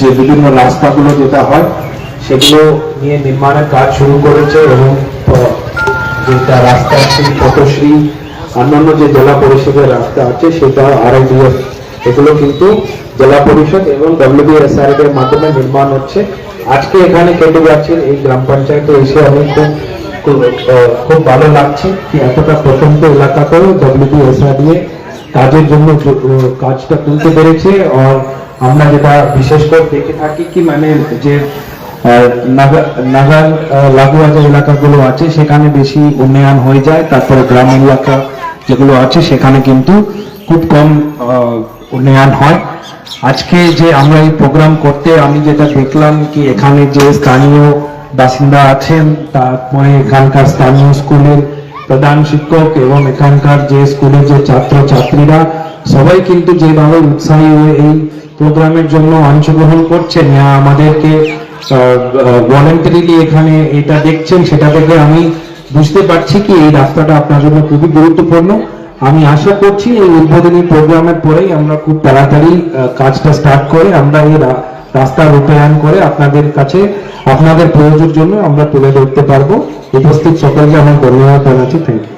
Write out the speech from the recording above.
যে বিভিন্ন রাস্তাগুলো যেটা হয় সেগুলো নিয়ে নির্মাণের কাজ শুরু করেছে এবং যেটা রাস্তা আছে পটশ্রী অন্যান্য যে জেলা পরিষদের রাস্তা আছে সেটা আরআইডিএফ এগুলো কিন্তু জেলা পরিষদ এবং ডব্লিউবিএসআর এর মাধ্যমে নির্মাণ হচ্ছে। আজকে এখানে কেটে যাচ্ছে এই গ্রাম পঞ্চায়েতে এসে আমি খুব খুব, ভালো লাগছে কি এতটা প্রত্যন্ত এলাকাতেও ডব্লিউবিএসআর দিয়ে কাজের জন্য কাজটা তুলতে পেরেছে। আর আমরা যেটা বিশেষ করে দেখে থাকি কি মানে যে নাগাল লাগোয়া যে এলাকাগুলো আছে, সেখানে বেশি উন্নয়ন হয়ে যায়। তারপরে গ্রাম এলাকা যেগুলো আছে, সেখানে কিন্তু খুব কম উন্নয়ন হয়। আজকে যে আমরা এই প্রোগ্রাম করতে, আমি যেটা দেখলাম কি এখানে যে স্থানীয় বাসিন্দা আছেন, তারপরে এখানকার স্থানীয় স্কুলের প্রধান শিক্ষক এবং এখানকার যে স্কুলের যে ছাত্র ছাত্রীরা সবাই কিন্তু যেভাবে উৎসাহী হয়ে এই প্রোগ্রামের জন্য অংশগ্রহণ করছেন। ইয়া আমাদেরকে ভলেন্টারিলি এখানে এটা দেখছেন সেটা থেকে আমি বুঝতে পারছি কি এই রাস্তাটা আপনার জন্য খুবই গুরুত্বপূর্ণ। আমি আশা করছি এই উদ্বোধনী প্রোগ্রামের পরেই আমরা খুব তাড়াতাড়ি কাজটা স্টার্ট করে আমরা এই রাস্তা রূপায়ণ করে আপনাদের কাছে, আপনাদের প্রয়োজনের জন্য আমরা তুলে ধরতে পারব। উপস্থিত সকলকে আমার ধন্যবাদ জানাচ্ছি। Thank you